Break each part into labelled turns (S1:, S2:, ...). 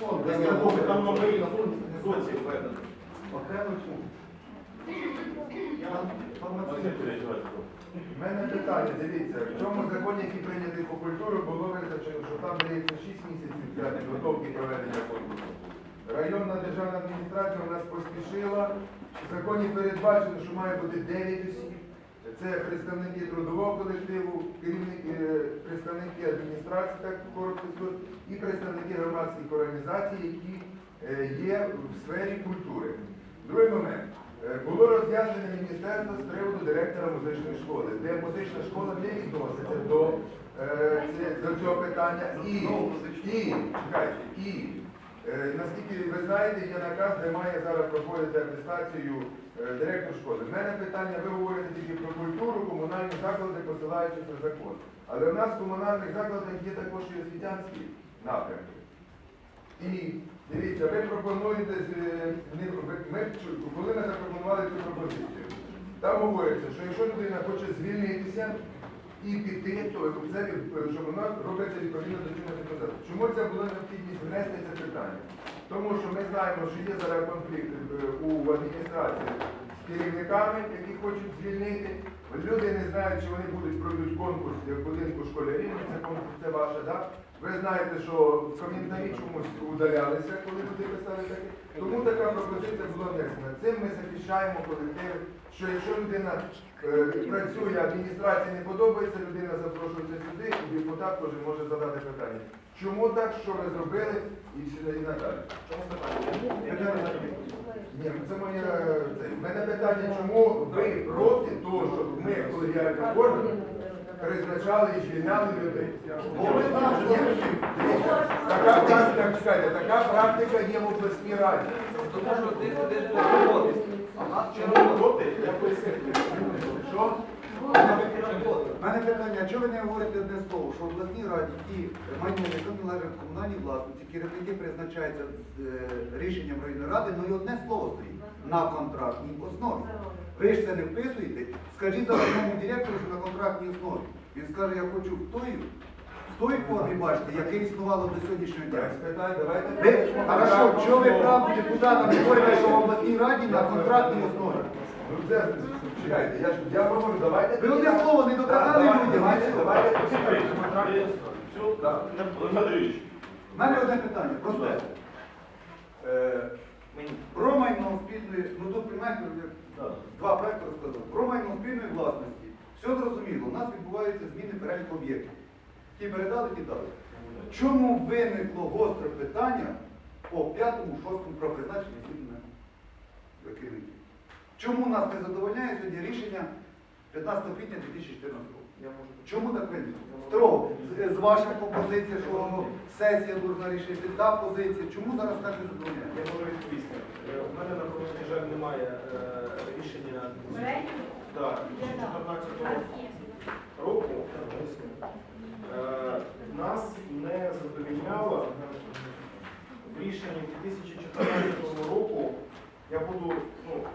S1: Там номери на фонд соці введені.
S2: Окремо У мене питання, дивіться, в цьому законі, який прийнятий по культуру, було визначено, що там дається 6 місяців для підготовки проведення конкурсу. Районна державна адміністрація у нас поспішила. В законі передбачено, що має бути 9 осіб. Це представники трудового колективу, керівники, е, представники адміністрації, так коротко і представники громадських організацій, які е, є в сфері культури. Другий момент. Е, Було роз'яснення міністерства з приводу директора музичної школи, де музична школа не відноситься до, е, до цього питання. І, і, чекайте, і наскільки ви знаєте, є наказ, де має зараз проходити атестацію директор школи. У мене питання, ви говорите тільки про культуру, комунальні заклади, посилаючись на закон. Але в нас в комунальних закладах є також і освітянські напрямки. І дивіться, ви пропонуєте, е, ми, коли ми запропонували цю пропозицію, там говориться, що якщо людина хоче звільнитися і піти, то це що вона робиться відповідно до чого законодавства. Чому це було необхідність внести це питання? Тому що ми знаємо, що є зараз конфлікт е, у адміністрації керівниками, які хочуть звільнити. Люди не знають, чи вони будуть пройдуть конкурс в будинку школярів, це конкурс це ваше, так? Ви знаєте, що коментарі чомусь удалялися, коли люди писали таке. Тому така пропозиція була внесена. Цим ми захищаємо колектив, що якщо людина е, працює, адміністрації не подобається, людина запрошується сюди, і депутат теж може задати питання. Чому так, що ви зробили і сюди і надалі?
S1: Чому питання?
S2: Ні, це. У мене питання, чому ви проти того, щоб ми колегіальні органи призначали і звільняли людей? Ні, дивіться, Така практика, чекайте, така практика є в обласній раді.
S3: Тому що ти сидиш роботи, а нас
S1: Чому
S3: роботи.
S1: проти? Я поясню.
S4: Мене питання, чого ви не говорите одне слово, що в обласній раді ті майно, яке належать комунальній власності, керівники призначаються з е, рішенням районної ради, ну і одне слово стоїть на контрактній основі. Ви ж це не вписуєте. Скажіть заводному директору, що на контрактній основі. Він скаже, я хочу в той, в той формі бачити, яке існувало до сьогоднішнього дня. Ви, хорошо, чого ви правду депутатам говорите, що в обласній раді на контрактній основі?
S2: Ну це, чекайте, я ж я говорю, давайте.
S4: Ви одне слово не доказали
S2: Давайте,
S4: людям.
S2: Давайте, давайте. Так.
S1: Олександр Юрійович,
S4: У мене одне питання, просто. Е. Про майно спільної, ну тут приймаєте, два проекти розказав. Про майно спільної власності. Все зрозуміло, у нас відбуваються зміни переліку об'єктів. Ті передали, ті дали. Чому виникло гостре питання по п'ятому, шостому про призначення звільнення керівників? Чому нас не задовольняє сьогодні рішення 15 квітня 2014 року?
S1: Я можу.
S4: Чому так виникло? Строго, з, з ваша пропозиція, що сесія повинна рішити та позиція. Чому зараз так не задовольняє?
S1: Я можу відповісти. Е, У мене, на превеликий жаль, немає е, рішення Так, 2014 року. Е, Нас не задовільняло в рішенні 2014 року, я буду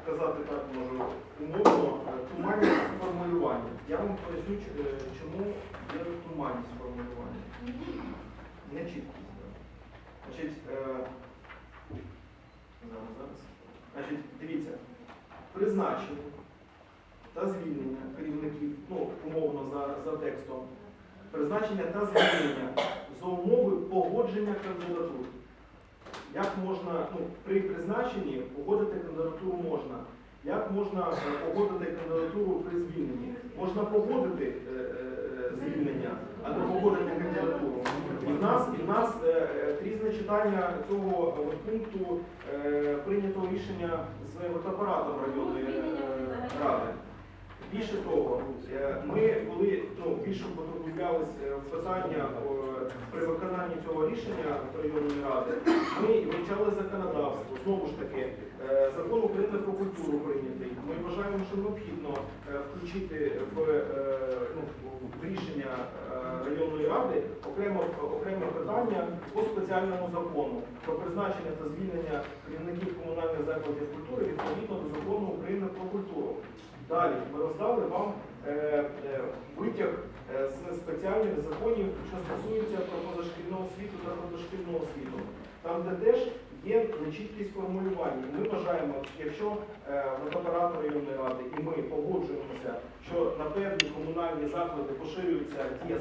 S1: казати так, може, умовно, е, туманність формулювання. Я вам поясню, е, чому є туманність формулювання. Не чіткість. Значить, е, зараз, зараз. Значить, дивіться, призначення та звільнення керівників, ну, умовно за, за текстом, призначення та звільнення за умови погодження кандидатур. Як можна, ну, при призначенні погодити кандидатуру можна. Як можна е, погодити кандидатуру при звільненні? Можна погодити е, е, звільнення, а не погодити кандидатуру. І в нас, і в нас е, е, різне читання цього е, пункту е, прийнятого рішення з апаратом районної е, ради. Більше того, е, ми коли ну, більше потраплялися в питання при виконанні цього рішення районної ради, ми вивчали законодавство. Знову ж таки, е, закон України про культуру прийнятий. Ми вважаємо, що необхідно е, включити в, ну, в рішення районної ради окремо, окреме питання по спеціальному закону про призначення та звільнення керівників комунальних закладів культури відповідно до закону України про культуру. Далі ми роздали вам е, е, витяг е, з спеціальних законів, що стосуються про позашкільну освіту та позашкільного освіту. там де теж є нечіткість формулювання. Ми вважаємо, якщо водооператор районної ради і ми погоджуємося, що на певні комунальні заклади поширюється дія